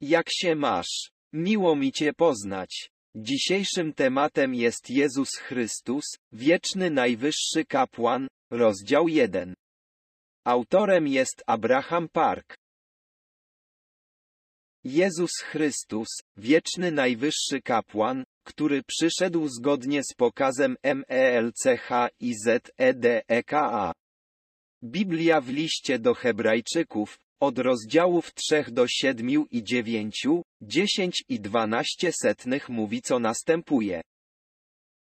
Jak się masz? Miło mi Cię poznać. Dzisiejszym tematem jest Jezus Chrystus, wieczny najwyższy kapłan, rozdział 1. Autorem jest Abraham Park. Jezus Chrystus, wieczny najwyższy kapłan, który przyszedł zgodnie z pokazem E MELCH i ZEDEKA. Biblia w liście do Hebrajczyków, od rozdziałów 3 do 7 i 9, 10 i 12 setnych mówi co następuje.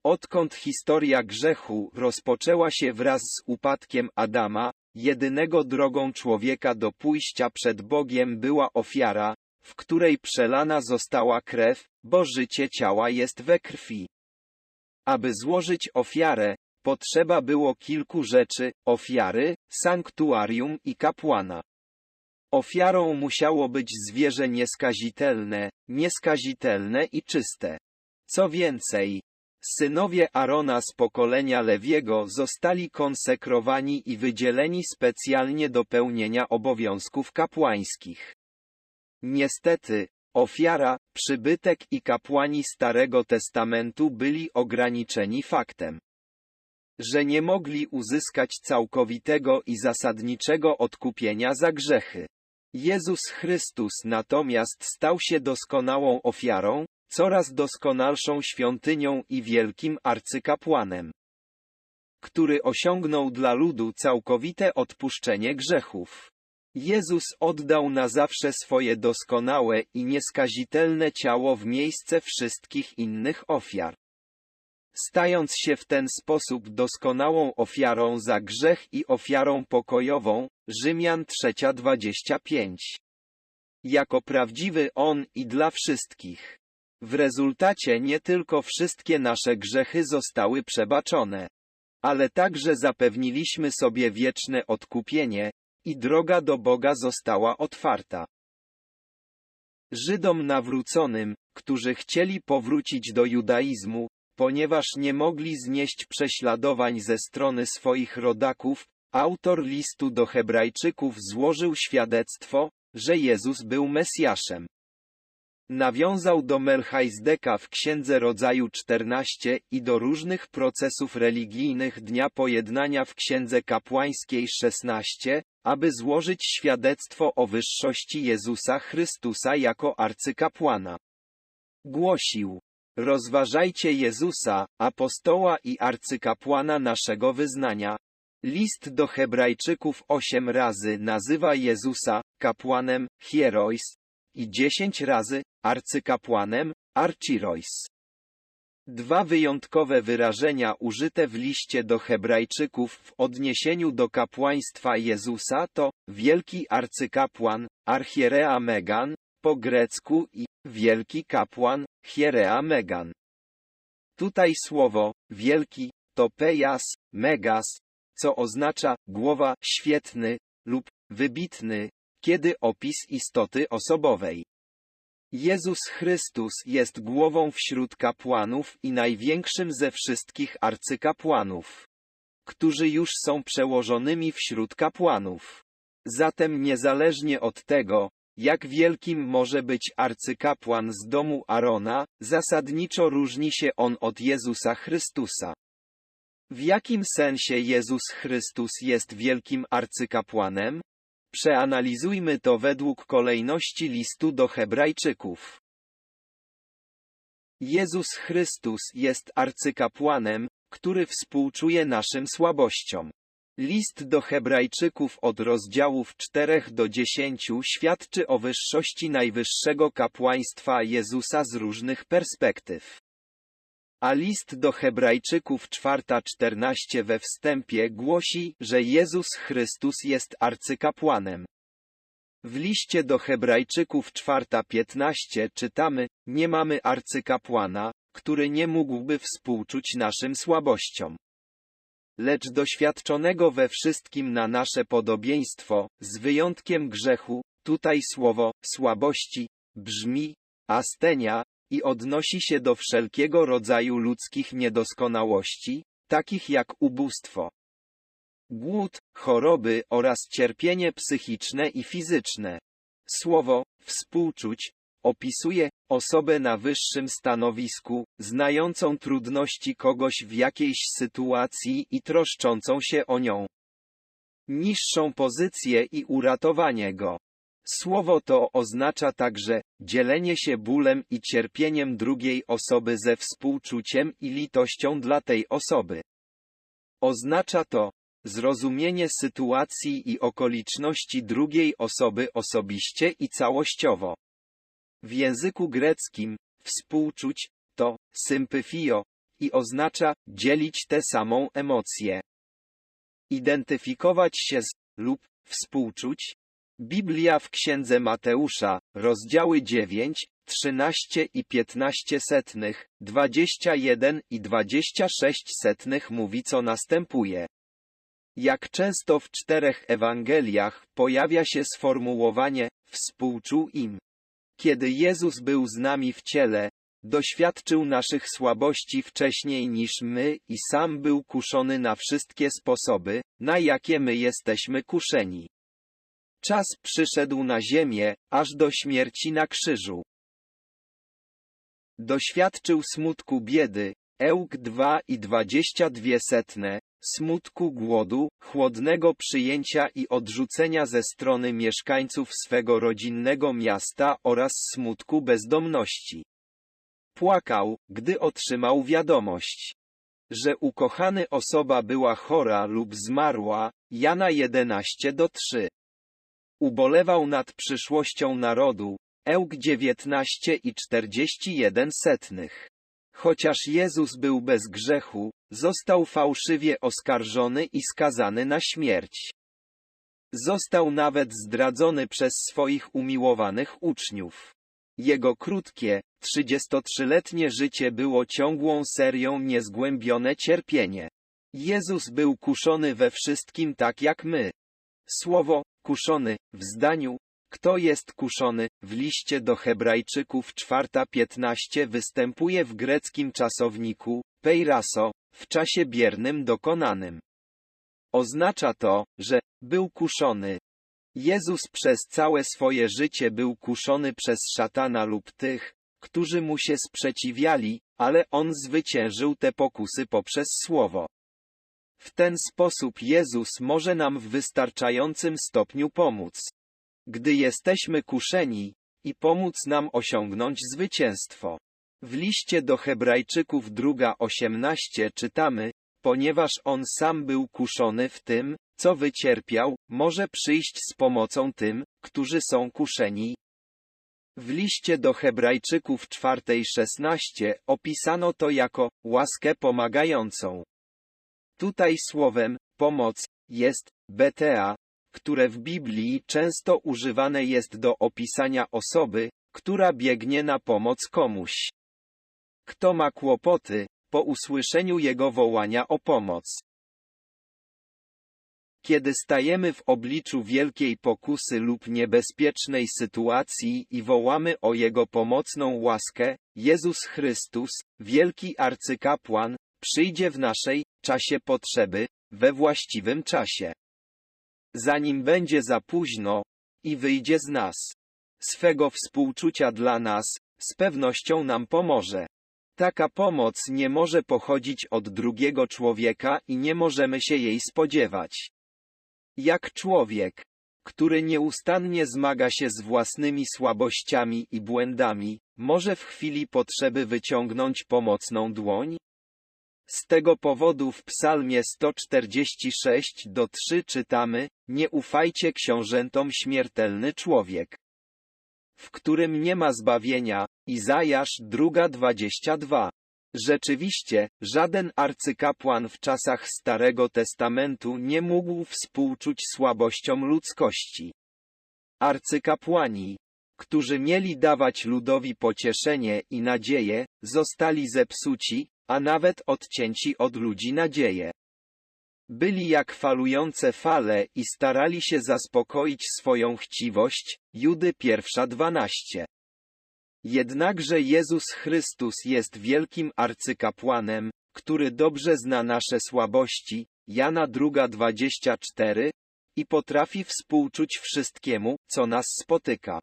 Odkąd historia grzechu rozpoczęła się wraz z upadkiem Adama, jedynego drogą człowieka do pójścia przed Bogiem była ofiara, w której przelana została krew, bo życie ciała jest we krwi. Aby złożyć ofiarę, potrzeba było kilku rzeczy, ofiary, sanktuarium i kapłana. Ofiarą musiało być zwierzę nieskazitelne, nieskazitelne i czyste. Co więcej, synowie Arona z pokolenia Lewiego zostali konsekrowani i wydzieleni specjalnie do pełnienia obowiązków kapłańskich. Niestety, ofiara, przybytek i kapłani Starego Testamentu byli ograniczeni faktem, że nie mogli uzyskać całkowitego i zasadniczego odkupienia za grzechy. Jezus Chrystus natomiast stał się doskonałą ofiarą, coraz doskonalszą świątynią i wielkim arcykapłanem, który osiągnął dla ludu całkowite odpuszczenie grzechów. Jezus oddał na zawsze swoje doskonałe i nieskazitelne ciało w miejsce wszystkich innych ofiar. Stając się w ten sposób doskonałą ofiarą za grzech i ofiarą pokojową, Rzymian 3:25. Jako prawdziwy On i dla wszystkich. W rezultacie nie tylko wszystkie nasze grzechy zostały przebaczone, ale także zapewniliśmy sobie wieczne odkupienie, i droga do Boga została otwarta. Żydom nawróconym, którzy chcieli powrócić do judaizmu, ponieważ nie mogli znieść prześladowań ze strony swoich rodaków, autor listu do Hebrajczyków złożył świadectwo, że Jezus był Mesjaszem. Nawiązał do Melchajzdeka w Księdze Rodzaju 14 i do różnych procesów religijnych Dnia Pojednania w Księdze Kapłańskiej 16, aby złożyć świadectwo o wyższości Jezusa Chrystusa jako arcykapłana. Głosił: Rozważajcie Jezusa, apostoła i arcykapłana naszego wyznania. List do Hebrajczyków osiem razy nazywa Jezusa kapłanem hierois i dziesięć razy arcykapłanem archirois. Dwa wyjątkowe wyrażenia użyte w liście do Hebrajczyków w odniesieniu do kapłaństwa Jezusa to wielki arcykapłan, archierea megan, po grecku i wielki kapłan, hierea megan. Tutaj słowo wielki to pejas, megas, co oznacza głowa świetny lub wybitny, kiedy opis istoty osobowej. Jezus Chrystus jest głową wśród kapłanów i największym ze wszystkich arcykapłanów, którzy już są przełożonymi wśród kapłanów. Zatem niezależnie od tego, jak wielkim może być arcykapłan z domu Arona, zasadniczo różni się on od Jezusa Chrystusa. W jakim sensie Jezus Chrystus jest wielkim arcykapłanem? Przeanalizujmy to według kolejności listu do Hebrajczyków. Jezus Chrystus jest arcykapłanem, który współczuje naszym słabościom. List do Hebrajczyków od rozdziałów 4 do 10 świadczy o wyższości najwyższego kapłaństwa Jezusa z różnych perspektyw. A list do Hebrajczyków 4:14 we wstępie głosi, że Jezus Chrystus jest arcykapłanem. W liście do Hebrajczyków 4:15 czytamy: Nie mamy arcykapłana, który nie mógłby współczuć naszym słabościom. Lecz doświadczonego we wszystkim na nasze podobieństwo, z wyjątkiem grzechu, tutaj słowo słabości brzmi astenia, i odnosi się do wszelkiego rodzaju ludzkich niedoskonałości, takich jak ubóstwo, głód, choroby oraz cierpienie psychiczne i fizyczne. Słowo współczuć opisuje osobę na wyższym stanowisku, znającą trudności kogoś w jakiejś sytuacji i troszczącą się o nią. Niższą pozycję i uratowanie go. Słowo to oznacza także dzielenie się bólem i cierpieniem drugiej osoby ze współczuciem i litością dla tej osoby. Oznacza to zrozumienie sytuacji i okoliczności drugiej osoby osobiście i całościowo. W języku greckim współczuć to sympyfio i oznacza dzielić tę samą emocję. Identyfikować się z lub współczuć. Biblia w Księdze Mateusza, rozdziały 9, 13 i 15 setnych, 21 i 26 setnych mówi co następuje. Jak często w czterech Ewangeliach pojawia się sformułowanie współczuł im. Kiedy Jezus był z nami w ciele, doświadczył naszych słabości wcześniej niż my i sam był kuszony na wszystkie sposoby, na jakie my jesteśmy kuszeni. Czas przyszedł na ziemię, aż do śmierci na krzyżu. Doświadczył smutku biedy, Ełk 2 i 22 setne, smutku głodu, chłodnego przyjęcia i odrzucenia ze strony mieszkańców swego rodzinnego miasta oraz smutku bezdomności. Płakał, gdy otrzymał wiadomość, że ukochany osoba była chora lub zmarła, Jana 11 do 3. Ubolewał nad przyszłością narodu, Ełk 19 i 41 setnych. Chociaż Jezus był bez grzechu, został fałszywie oskarżony i skazany na śmierć. Został nawet zdradzony przez swoich umiłowanych uczniów. Jego krótkie, 33-letnie życie było ciągłą serią niezgłębione cierpienie. Jezus był kuszony we wszystkim tak jak my. Słowo, kuszony, w zdaniu, kto jest kuszony, w liście do Hebrajczyków 4.15 występuje w greckim czasowniku, peiraso, w czasie biernym dokonanym. Oznacza to, że był kuszony. Jezus przez całe swoje życie był kuszony przez szatana lub tych, którzy mu się sprzeciwiali, ale on zwyciężył te pokusy poprzez słowo. W ten sposób Jezus może nam w wystarczającym stopniu pomóc gdy jesteśmy kuszeni, i pomóc nam osiągnąć zwycięstwo. W liście do Hebrajczyków 2:18 czytamy, ponieważ on sam był kuszony w tym, co wycierpiał, może przyjść z pomocą tym, którzy są kuszeni. W liście do Hebrajczyków 4:16 opisano to jako łaskę pomagającą. Tutaj słowem pomoc jest betea, które w Biblii często używane jest do opisania osoby, która biegnie na pomoc komuś. Kto ma kłopoty, po usłyszeniu jego wołania o pomoc. Kiedy stajemy w obliczu wielkiej pokusy lub niebezpiecznej sytuacji i wołamy o Jego pomocną łaskę, Jezus Chrystus, wielki arcykapłan, przyjdzie w naszej czasie potrzeby, we właściwym czasie zanim będzie za późno, i wyjdzie z nas. Swego współczucia dla nas, z pewnością nam pomoże. Taka pomoc nie może pochodzić od drugiego człowieka i nie możemy się jej spodziewać. Jak człowiek, który nieustannie zmaga się z własnymi słabościami i błędami, może w chwili potrzeby wyciągnąć pomocną dłoń? Z tego powodu w psalmie 146 do 3 czytamy, nie ufajcie książętom śmiertelny człowiek, w którym nie ma zbawienia, Izajasz 2:22. Rzeczywiście, żaden arcykapłan w czasach Starego Testamentu nie mógł współczuć słabościom ludzkości. Arcykapłani, którzy mieli dawać ludowi pocieszenie i nadzieję, zostali zepsuci, a nawet odcięci od ludzi nadzieję. Byli jak falujące fale i starali się zaspokoić swoją chciwość, Judy pierwsza dwanaście. Jednakże Jezus Chrystus jest wielkim arcykapłanem, który dobrze zna nasze słabości, Jana druga dwadzieścia cztery, i potrafi współczuć wszystkiemu, co nas spotyka.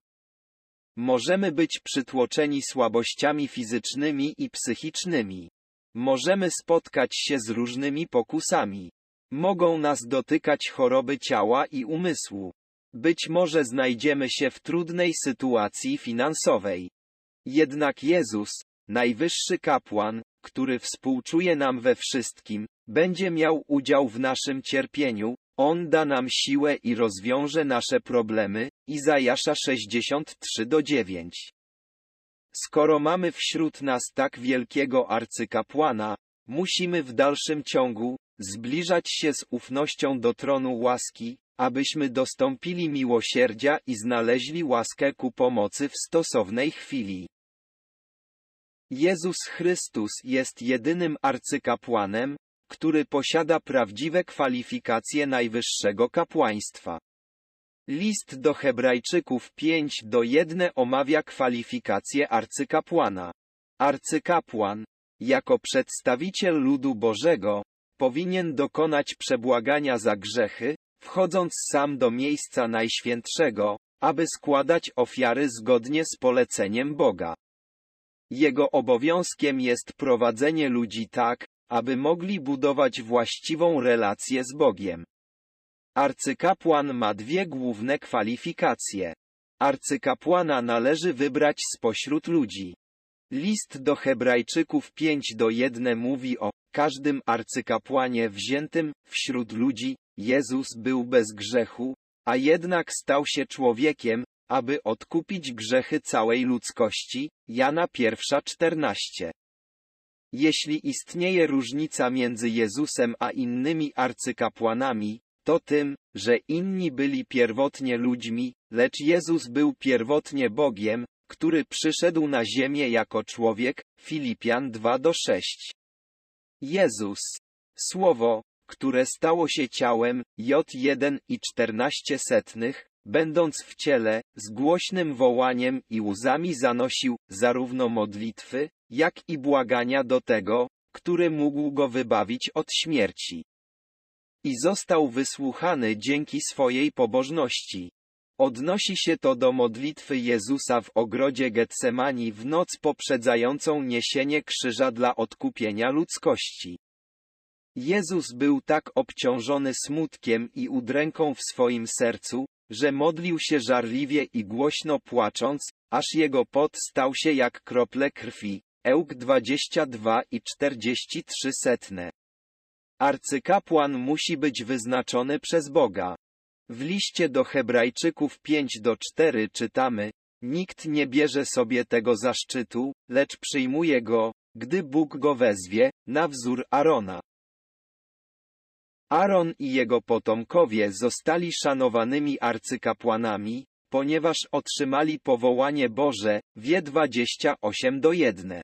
Możemy być przytłoczeni słabościami fizycznymi i psychicznymi. Możemy spotkać się z różnymi pokusami. Mogą nas dotykać choroby ciała i umysłu. Być może znajdziemy się w trudnej sytuacji finansowej. Jednak Jezus, najwyższy kapłan, który współczuje nam we wszystkim, będzie miał udział w naszym cierpieniu, On da nam siłę i rozwiąże nasze problemy. Izajasza 63 do 9. Skoro mamy wśród nas tak wielkiego arcykapłana, musimy w dalszym ciągu zbliżać się z ufnością do tronu łaski, abyśmy dostąpili miłosierdzia i znaleźli łaskę ku pomocy w stosownej chwili. Jezus Chrystus jest jedynym arcykapłanem, który posiada prawdziwe kwalifikacje najwyższego kapłaństwa. List do Hebrajczyków 5 do 1 omawia kwalifikacje arcykapłana. Arcykapłan, jako przedstawiciel ludu Bożego, powinien dokonać przebłagania za grzechy, wchodząc sam do miejsca najświętszego, aby składać ofiary zgodnie z poleceniem Boga. Jego obowiązkiem jest prowadzenie ludzi tak, aby mogli budować właściwą relację z Bogiem. Arcykapłan ma dwie główne kwalifikacje. Arcykapłana należy wybrać spośród ludzi. List do Hebrajczyków 5 do 1 mówi o każdym arcykapłanie wziętym wśród ludzi. Jezus był bez grzechu, a jednak stał się człowiekiem, aby odkupić grzechy całej ludzkości. Jana 1:14. Jeśli istnieje różnica między Jezusem a innymi arcykapłanami, to tym, że inni byli pierwotnie ludźmi, lecz Jezus był pierwotnie Bogiem, który przyszedł na ziemię jako człowiek. Filipian 2 do 6. Jezus, Słowo, które stało się ciałem, J1 i 14 setnych, będąc w ciele, z głośnym wołaniem i łzami zanosił zarówno modlitwy, jak i błagania do tego, który mógł go wybawić od śmierci. I został wysłuchany dzięki swojej pobożności. Odnosi się to do modlitwy Jezusa w ogrodzie Getsemani w noc poprzedzającą niesienie krzyża dla odkupienia ludzkości. Jezus był tak obciążony smutkiem i udręką w swoim sercu, że modlił się żarliwie i głośno płacząc, aż jego pot stał się jak krople krwi. Ełk 22 i 43 setne. Arcykapłan musi być wyznaczony przez Boga. W liście do Hebrajczyków 5 do 4 czytamy, Nikt nie bierze sobie tego zaszczytu, lecz przyjmuje go, gdy Bóg go wezwie, na wzór Arona. Aaron i jego potomkowie zostali szanowanymi arcykapłanami, ponieważ otrzymali powołanie Boże, wie 28 do 1.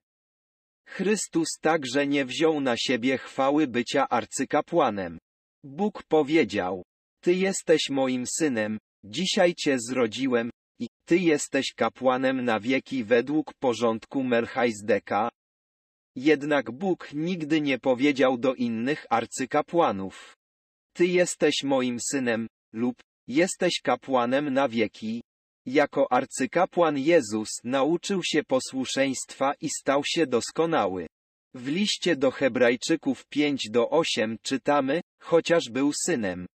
Chrystus także nie wziął na siebie chwały bycia arcykapłanem. Bóg powiedział, Ty jesteś moim synem, dzisiaj Cię zrodziłem, i Ty jesteś kapłanem na wieki według porządku Melchajzdeka. Jednak Bóg nigdy nie powiedział do innych arcykapłanów. Ty jesteś moim synem, lub jesteś kapłanem na wieki. Jako arcykapłan Jezus nauczył się posłuszeństwa i stał się doskonały. W liście do Hebrajczyków 5 do 8 czytamy, chociaż był synem.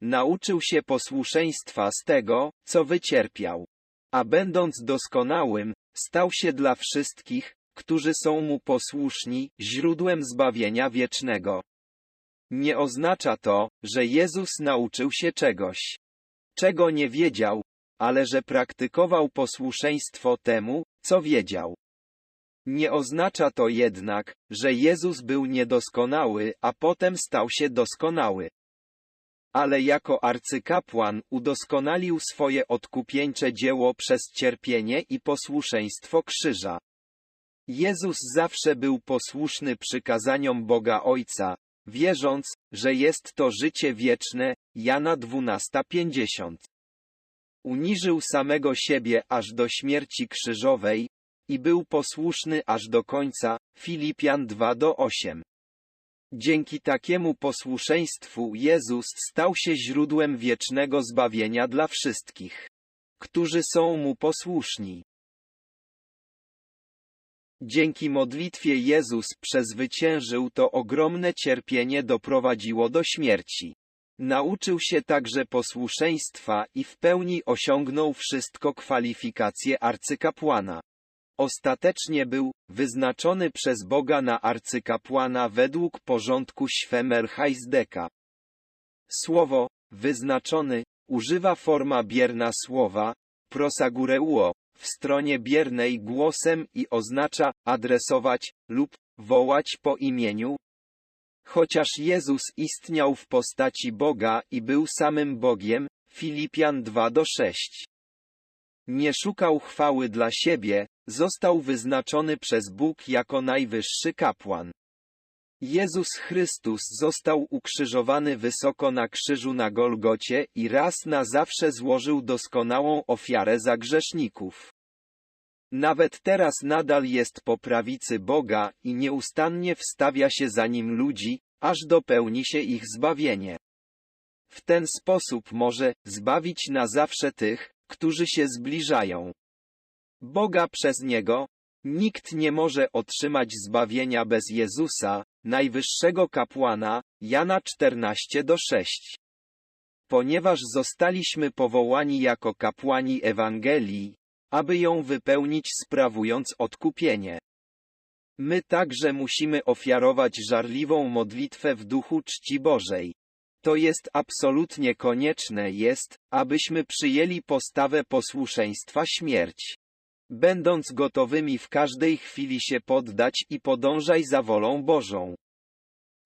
Nauczył się posłuszeństwa z tego, co wycierpiał. A będąc doskonałym, stał się dla wszystkich, którzy są mu posłuszni, źródłem zbawienia wiecznego. Nie oznacza to, że Jezus nauczył się czegoś, czego nie wiedział, ale że praktykował posłuszeństwo temu, co wiedział. Nie oznacza to jednak, że Jezus był niedoskonały, a potem stał się doskonały. Ale jako arcykapłan udoskonalił swoje odkupieńcze dzieło przez cierpienie i posłuszeństwo krzyża. Jezus zawsze był posłuszny przykazaniom Boga Ojca, wierząc, że jest to życie wieczne, Jana 12:50. Uniżył samego siebie aż do śmierci krzyżowej i był posłuszny aż do końca, Filipian 2:8. Dzięki takiemu posłuszeństwu Jezus stał się źródłem wiecznego zbawienia dla wszystkich. którzy są mu posłuszni. Dzięki modlitwie Jezus przezwyciężył to ogromne cierpienie doprowadziło do śmierci. Nauczył się także posłuszeństwa i w pełni osiągnął wszystko kwalifikacje arcykapłana. Ostatecznie był wyznaczony przez Boga na arcykapłana według porządku Świemelchajzdeka. Słowo wyznaczony używa forma bierna słowa prosagureuo w stronie biernej głosem i oznacza adresować lub wołać po imieniu. Chociaż Jezus istniał w postaci Boga i był samym Bogiem, Filipian 2 do 6. Nie szukał chwały dla siebie, został wyznaczony przez Bóg jako najwyższy kapłan. Jezus Chrystus został ukrzyżowany wysoko na krzyżu na Golgocie i raz na zawsze złożył doskonałą ofiarę za grzeszników. Nawet teraz nadal jest po prawicy Boga i nieustannie wstawia się za nim ludzi, aż dopełni się ich zbawienie. W ten sposób może zbawić na zawsze tych, którzy się zbliżają. Boga przez Niego, nikt nie może otrzymać zbawienia bez Jezusa, najwyższego kapłana, Jana 14 do 6. Ponieważ zostaliśmy powołani jako kapłani Ewangelii, aby ją wypełnić sprawując odkupienie. My także musimy ofiarować żarliwą modlitwę w duchu czci Bożej. To jest absolutnie konieczne jest, abyśmy przyjęli postawę posłuszeństwa śmierć. Będąc gotowymi w każdej chwili się poddać i podążaj za wolą Bożą.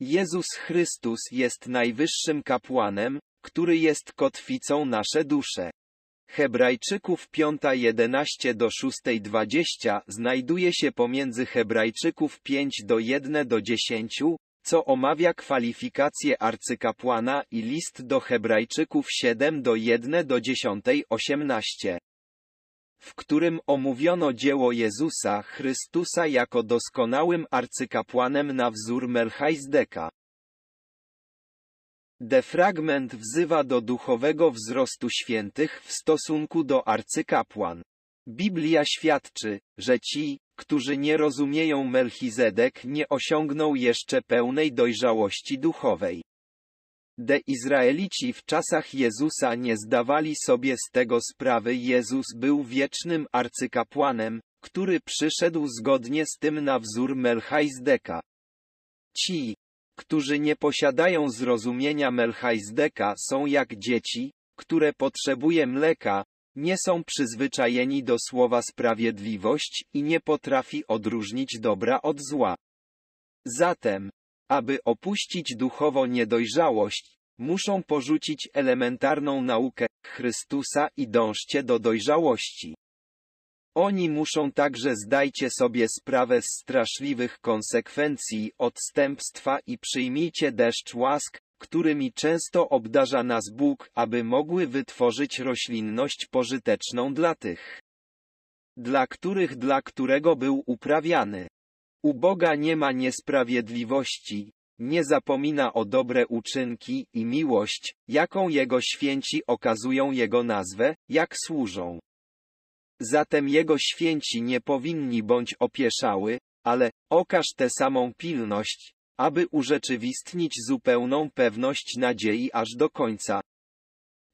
Jezus Chrystus jest najwyższym kapłanem, który jest kotwicą nasze dusze. Hebrajczyków 5:11 do 6:20 znajduje się pomiędzy Hebrajczyków 5 do 1 do 10, co omawia kwalifikacje arcykapłana i list do Hebrajczyków 7 do 1 do 10:18 w którym omówiono dzieło Jezusa Chrystusa jako doskonałym arcykapłanem na wzór Melchajzdeka. Defragment wzywa do duchowego wzrostu świętych w stosunku do arcykapłan. Biblia świadczy, że ci, którzy nie rozumieją Melchizedek nie osiągną jeszcze pełnej dojrzałości duchowej. De Izraelici w czasach Jezusa nie zdawali sobie z tego sprawy Jezus był wiecznym arcykapłanem, który przyszedł zgodnie z tym na wzór Melchajzdeka. Ci, którzy nie posiadają zrozumienia Melchajzdeka są jak dzieci, które potrzebuje mleka, nie są przyzwyczajeni do słowa sprawiedliwość i nie potrafi odróżnić dobra od zła. Zatem, aby opuścić duchowo niedojrzałość, muszą porzucić elementarną naukę Chrystusa i dążcie do dojrzałości. Oni muszą także zdajcie sobie sprawę z straszliwych konsekwencji odstępstwa i przyjmijcie deszcz łask, którymi często obdarza nas Bóg, aby mogły wytworzyć roślinność pożyteczną dla tych, dla których dla którego był uprawiany. U Boga nie ma niesprawiedliwości, nie zapomina o dobre uczynki i miłość, jaką Jego święci okazują Jego nazwę, jak służą. Zatem Jego święci nie powinni bądź opieszały, ale okaż tę samą pilność, aby urzeczywistnić zupełną pewność nadziei aż do końca.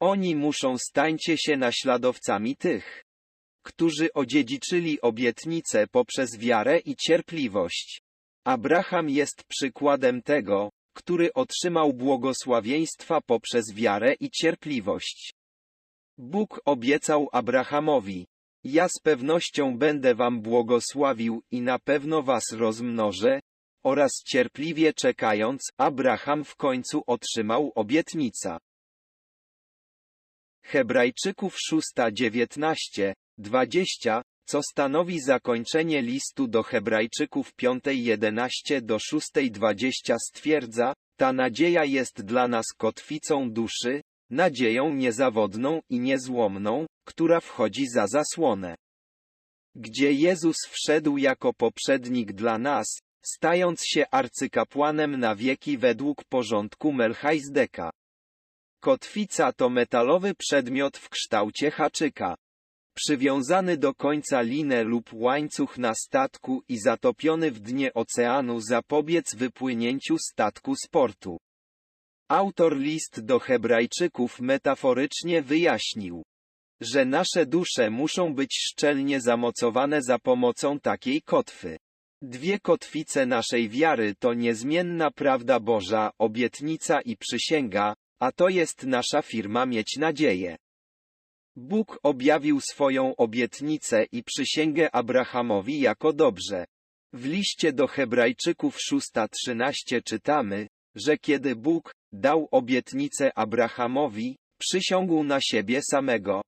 Oni muszą stańcie się naśladowcami tych, którzy odziedziczyli obietnicę poprzez wiarę i cierpliwość. Abraham jest przykładem tego, który otrzymał błogosławieństwa poprzez wiarę i cierpliwość. Bóg obiecał Abrahamowi, ja z pewnością będę wam błogosławił i na pewno was rozmnożę, oraz cierpliwie czekając, Abraham w końcu otrzymał obietnica. Hebrajczyków 6:19, 20, co stanowi zakończenie listu do Hebrajczyków 5:11 do 6:20 stwierdza, ta nadzieja jest dla nas kotwicą duszy, nadzieją niezawodną i niezłomną, która wchodzi za zasłonę. Gdzie Jezus wszedł jako poprzednik dla nas, stając się arcykapłanem na wieki według porządku Melchajzdeka. Kotwica to metalowy przedmiot w kształcie haczyka. Przywiązany do końca linę lub łańcuch na statku i zatopiony w dnie oceanu zapobiec wypłynięciu statku z portu. Autor list do Hebrajczyków metaforycznie wyjaśnił, że nasze dusze muszą być szczelnie zamocowane za pomocą takiej kotwy. Dwie kotwice naszej wiary to niezmienna prawda Boża, obietnica i przysięga, a to jest nasza firma mieć nadzieję. Bóg objawił swoją obietnicę i przysięgę Abrahamowi jako dobrze. W liście do Hebrajczyków 6:13 czytamy, że kiedy Bóg dał obietnicę Abrahamowi, przysiągł na siebie samego.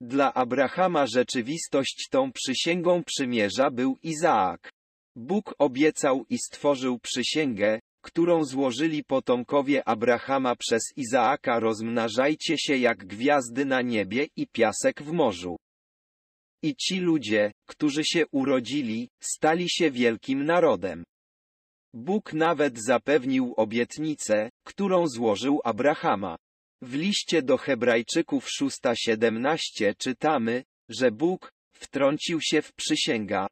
Dla Abrahama rzeczywistość tą przysięgą przymierza był Izaak. Bóg obiecał i stworzył przysięgę, którą złożyli potomkowie Abrahama przez Izaaka rozmnażajcie się jak gwiazdy na niebie i piasek w morzu. I ci ludzie, którzy się urodzili, stali się wielkim narodem. Bóg nawet zapewnił obietnicę, którą złożył Abrahama. W liście do Hebrajczyków 6:17 czytamy, że Bóg wtrącił się w przysięga.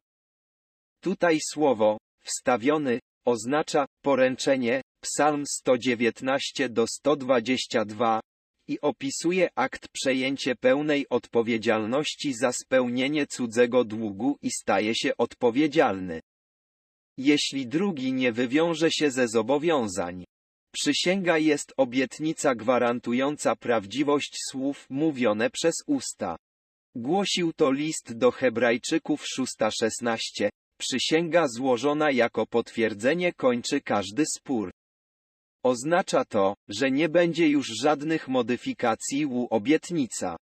Tutaj słowo wstawiony oznacza poręczenie, Psalm 119 do 122 i opisuje akt przejęcie pełnej odpowiedzialności za spełnienie cudzego długu i staje się odpowiedzialny. Jeśli drugi nie wywiąże się ze zobowiązań. Przysięga jest obietnica gwarantująca prawdziwość słów mówione przez usta. Głosił to list do Hebrajczyków 6:16. Przysięga złożona jako potwierdzenie kończy każdy spór. Oznacza to, że nie będzie już żadnych modyfikacji u obietnica.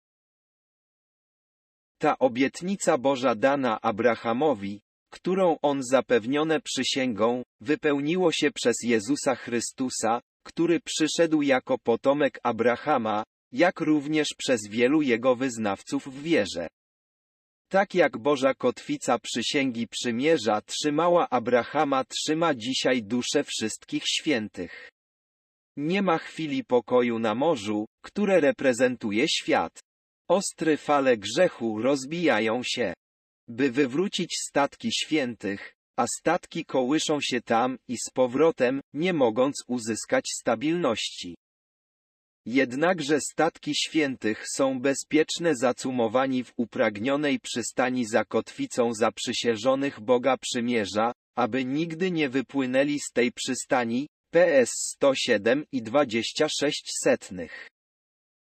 Ta obietnica Boża dana Abrahamowi, którą on zapewnione przysięgą, wypełniło się przez Jezusa Chrystusa, który przyszedł jako potomek Abrahama, jak również przez wielu jego wyznawców w wierze. Tak jak Boża kotwica przysięgi przymierza trzymała Abrahama trzyma dzisiaj dusze wszystkich świętych. Nie ma chwili pokoju na morzu, które reprezentuje świat. Ostre fale grzechu rozbijają się by wywrócić statki świętych, a statki kołyszą się tam i z powrotem, nie mogąc uzyskać stabilności. Jednakże statki świętych są bezpieczne zacumowani w upragnionej przystani za kotwicą zaprzysiężonych Boga Przymierza, aby nigdy nie wypłynęli z tej przystani, PS 107 i 26 setnych.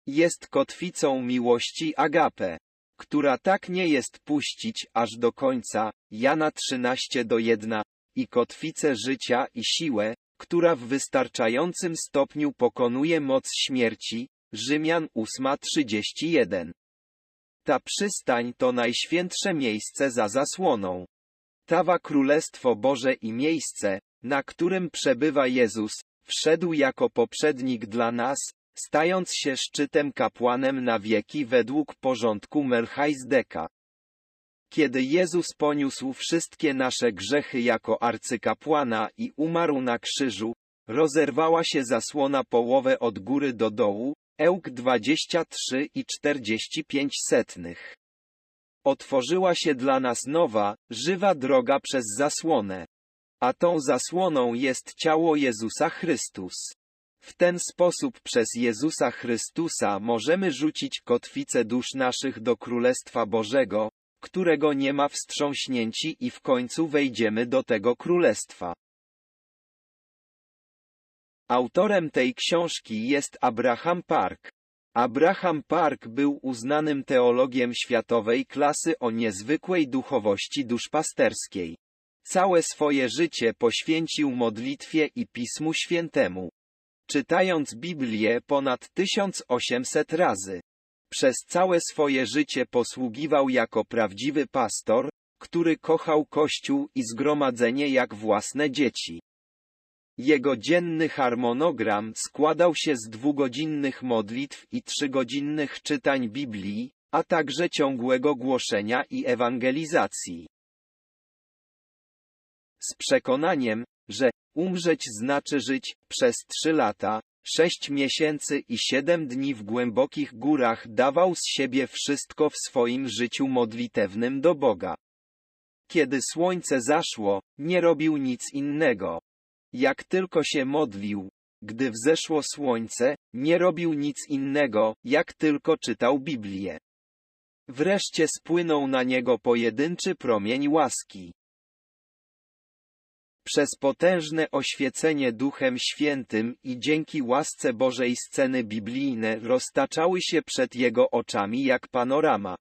Jest kotwicą miłości agape która tak nie jest puścić aż do końca, Jana 13 do 1, i kotwicę życia i siłę, która w wystarczającym stopniu pokonuje moc śmierci, Rzymian 8:31. Ta przystań to najświętsze miejsce za zasłoną. Tawa Królestwo Boże i miejsce, na którym przebywa Jezus, wszedł jako poprzednik dla nas, stając się szczytem kapłanem na wieki według porządku Melchizedeka. Kiedy Jezus poniósł wszystkie nasze grzechy jako arcykapłana i umarł na krzyżu, rozerwała się zasłona połowę od góry do dołu, Ełk 23 i 45 setnych. Otworzyła się dla nas nowa, żywa droga przez zasłonę. A tą zasłoną jest ciało Jezusa Chrystus. W ten sposób przez Jezusa Chrystusa możemy rzucić kotwicę dusz naszych do Królestwa Bożego, którego nie ma wstrząśnięci i w końcu wejdziemy do tego Królestwa. Autorem tej książki jest Abraham Park. Abraham Park był uznanym teologiem światowej klasy o niezwykłej duchowości duszpasterskiej. Całe swoje życie poświęcił modlitwie i Pismu Świętemu czytając Biblię ponad 1800 razy. Przez całe swoje życie posługiwał jako prawdziwy pastor, który kochał Kościół i zgromadzenie jak własne dzieci. Jego dzienny harmonogram składał się z dwugodzinnych modlitw i trzygodzinnych czytań Biblii, a także ciągłego głoszenia i ewangelizacji. Z przekonaniem, że Umrzeć znaczy żyć, przez trzy lata, Sześć miesięcy i siedem dni w głębokich górach dawał z siebie wszystko w swoim życiu modlitewnym do Boga. Kiedy słońce zaszło, nie robił nic innego. Jak tylko się modlił, gdy wzeszło słońce, nie robił nic innego, jak tylko czytał Biblię. Wreszcie spłynął na niego pojedynczy promień łaski. Przez potężne oświecenie Duchem Świętym i dzięki łasce Bożej sceny biblijne roztaczały się przed jego oczami jak panorama.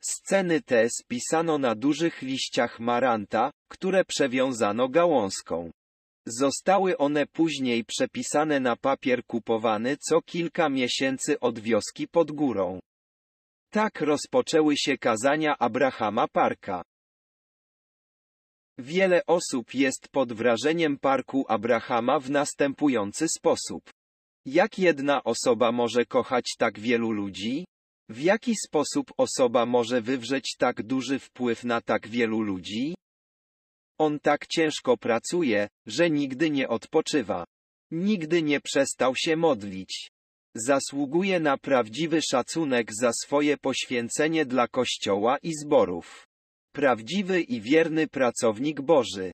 Sceny te spisano na dużych liściach maranta, które przewiązano gałązką. Zostały one później przepisane na papier kupowany co kilka miesięcy od wioski pod górą. Tak rozpoczęły się kazania Abrahama Parka. Wiele osób jest pod wrażeniem parku Abrahama w następujący sposób. Jak jedna osoba może kochać tak wielu ludzi? W jaki sposób osoba może wywrzeć tak duży wpływ na tak wielu ludzi? On tak ciężko pracuje, że nigdy nie odpoczywa. Nigdy nie przestał się modlić. Zasługuje na prawdziwy szacunek za swoje poświęcenie dla Kościoła i zborów. Prawdziwy i wierny pracownik Boży.